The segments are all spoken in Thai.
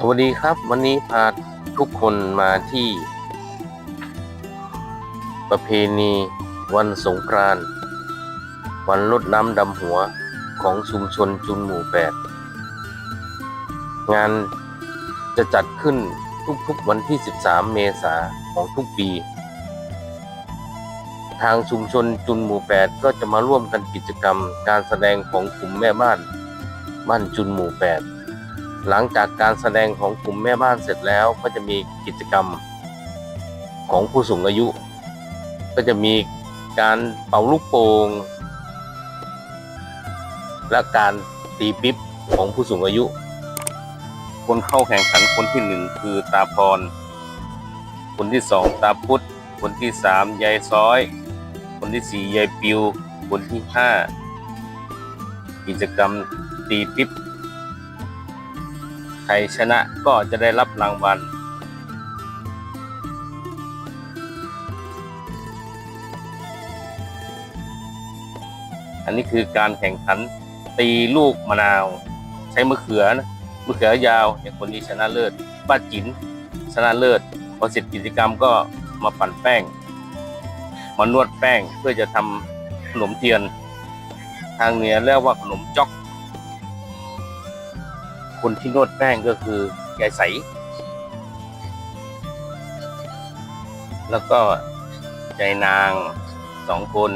สวัสดีครับ วันนี้พาทุกคนมาที่ ประเพณีวันสงกรานต์วันลดน้ำดำหัวของชุมชนจุนหมู่แปดงานจะจัดขึ้นทุกๆวันที่ 13 เมษาของทุกปี ทางชุมชนจุนหมู่แปดก็จะมาร่วมกันกิจกรรม การแสดงของกลุ่มแม่บ้านบ้านจุนหมู่แปด หลังจากการแสดงของกลุ่มแม่บ้านเสร็จแล้วก็จะมีกิจกรรมของผู้สูงอายุ ก็จะมีการเป่าลูกโป่งและการตีปิ๊บของผู้สูงอายุ คนเข้าแข่งขันคนที่หนึ่งคือตาพร คนที่สองตาพุทธคนที่สามยายซ้อย คนที่สี่ยายปิว คนที่ห้ากิจกรรมตีปิ๊บ ครชนะก็จะได้รับรางวัล อันนี้คือการแข่งขันตีลูกมะนาว ใช้มะเขือนะมะเขือยาวอย่างคนนี้ชนะเลิศป้าจิ๋นชนะเลิศพอเสร็จกิจกรรมก็มาปั่นแป้งมานวดแป้งเพื่อจะทำขนมเทียน ทางเหนือเรียกว่าขนมจ๊อก คนที่นวดแป้งก็คือยายใส แล้วก็ยายนางสองคน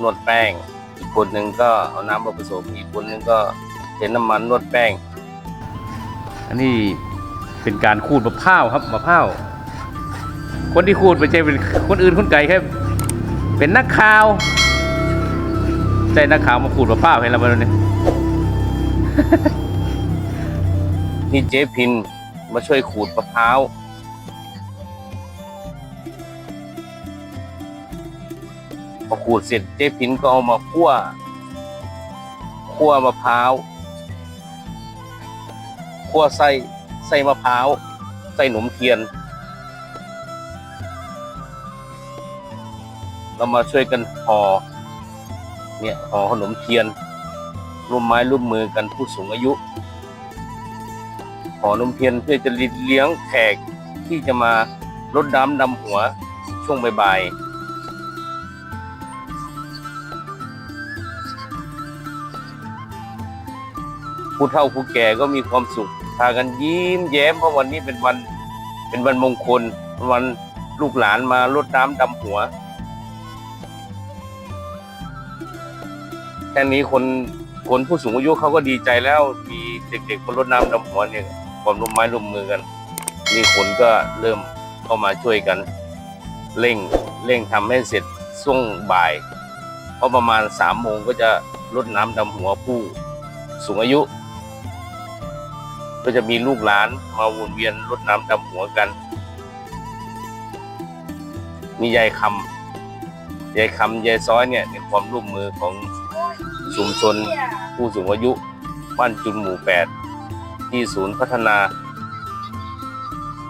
นวดแป้ง อีกคนหนึ่งก็เอาน้ำมาผสม อีกคนหนึ่งก็เทน้ำมันนวดแป้ง อันนี้เป็นการขูดมะพร้าวครับมะพร้าวคนที่ขูดไม่ใช่เป็นคนอื่นคนไกลแค่เป็นนักข่าวใจนักข่าวมาขูดมะพร้าวให้เราบ้างเนี่ย นี่เจ๊พินมาช่วยขูดมะพร้าวพอขูดเสร็จเจ๊พินก็เอามาคั่วคั่วมะพร้าวคั่วไส้ไส้มะพร้าวไส้หนมเทียน เรามาช่วยกันห่อเนี่ยห่อขนมเทียนร่วมไม้ร่วมมือกันผู้สูงอายุ หอนมเทียนเพื่อจะเลี้ยงแขกที่จะมารดน้ำดำหัวช่วงบ่ายๆผู้เฒ่าผู้แก่ก็มีความสุขพากันยิ้มแย้มเพราะวันนี้เป็นวันเป็นวันมงคลวันลูกหลานมารดน้ำดำหัวแค่นี้คนคนผู้สูงอายุเขาก็ดีใจแล้วมีเด็กๆมารดน้ำดำหัวเนี่ย ความร่วมไม้ร่วมมือกันนี่คนก็เริ่มเข้ามาช่วยกัน เร่งเร่งทำให้เสร็จช่วงบ่าย เพราะประมาณสามโมงก็จะรดน้ำดำหัวผู้สูงอายุ ก็จะมีลูกหลานมาวนเวียนรดน้ำดำหัวกัน มียายคำยายคำยายซ้อยเนี่ยในความร่วมมือของชุมชนผู้สูงอายุบ้านจุนหมู่แปด ที่ศูนย์พัฒนา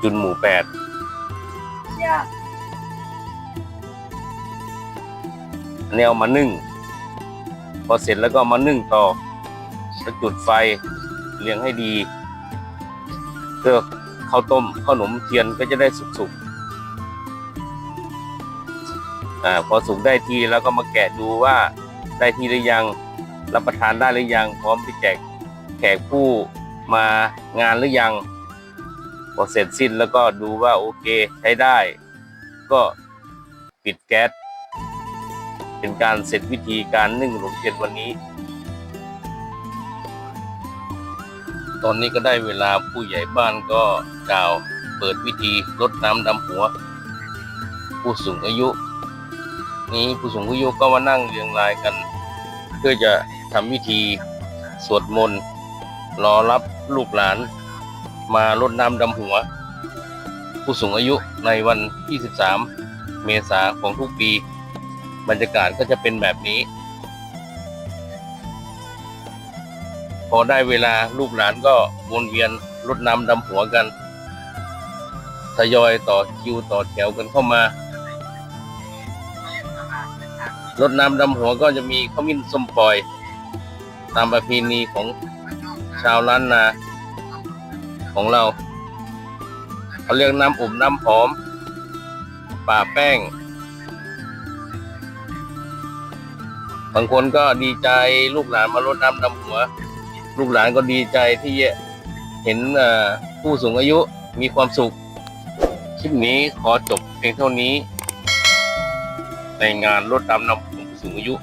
จุนหมู่แปดอันนี้เอามานึ่ง พอเสร็จแล้วก็เอามานึ่งต่อแล้วจุดไฟเลี้ยงให้ดีเพื่อข้าวต้มข้าวหนมเทียนก็จะได้สุกๆอ่าพอสุกได้ทีแล้วก็มาแกะดูว่าได้ทีหรือยังรับประทานได้หรือยังพร้อมที่แจกแขกผู้ มางานหรือยังพอเสร็จสิ้นแล้วก็ดูว่าโอเคใช้ได้ ก็ปิดแก๊สเป็นการเสร็จวิธีการนึ่งขนมเทียนวันนี้ ตอนนี้ก็ได้เวลาผู้ใหญ่บ้านก็กล่าวเปิดวิธีรดน้ำดำหัว ผู้สูงอายุ นี้ผู้สูงอายุก็มานั่งเรียงรายกัน เพื่อจะทำพิธีสวดมนต์รอรับ ลูกหลานมารดน้ำดำหัว ผู้สูงอายุในวันที่ 13 เมษาของทุกปี บรรยากาศก็จะเป็นแบบนี้ พอได้เวลาลูกหลานก็วนเวียนรดน้ำดำหัวกัน ทยอยต่อคิวต่อแถวกันเข้ามารดน้ำดำหัวก็จะมีข้าวมิ้นส้มปล่อย ตามประเพณีของ ชาวล้านนา ของเราเขาเรียกน้ำอุบน้ำหอม ป่าแป้ง บางคนก็ดีใจลูกหลานมารดน้ำดำหัว ลูกหลานก็ดีใจที่เห็นผู้สูงอายุมีความสุข คลิปนี้ขอจบเพียงเท่านี้ ในงานรดน้ำดำหัวผู้สูงอายุ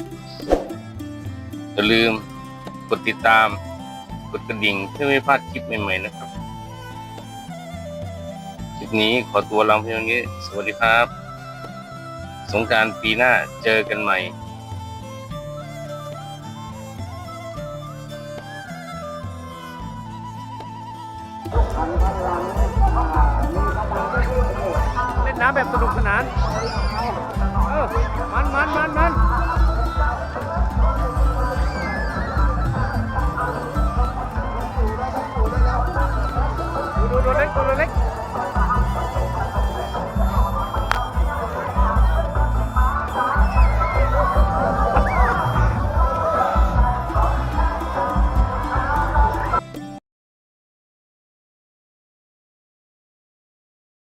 อย่าลืมกดติดตาม กดกระดิ่งเพื่อไม่พลาดคลิปใหม่ๆนะครับ คลิปนี้ขอตัวลาเพียงนี้ สวัสดีครับ สงการปีหน้าเจอกันใหม่เล่นน้ำแบบสนุกสนาน เออ มันมันมันมัน ดู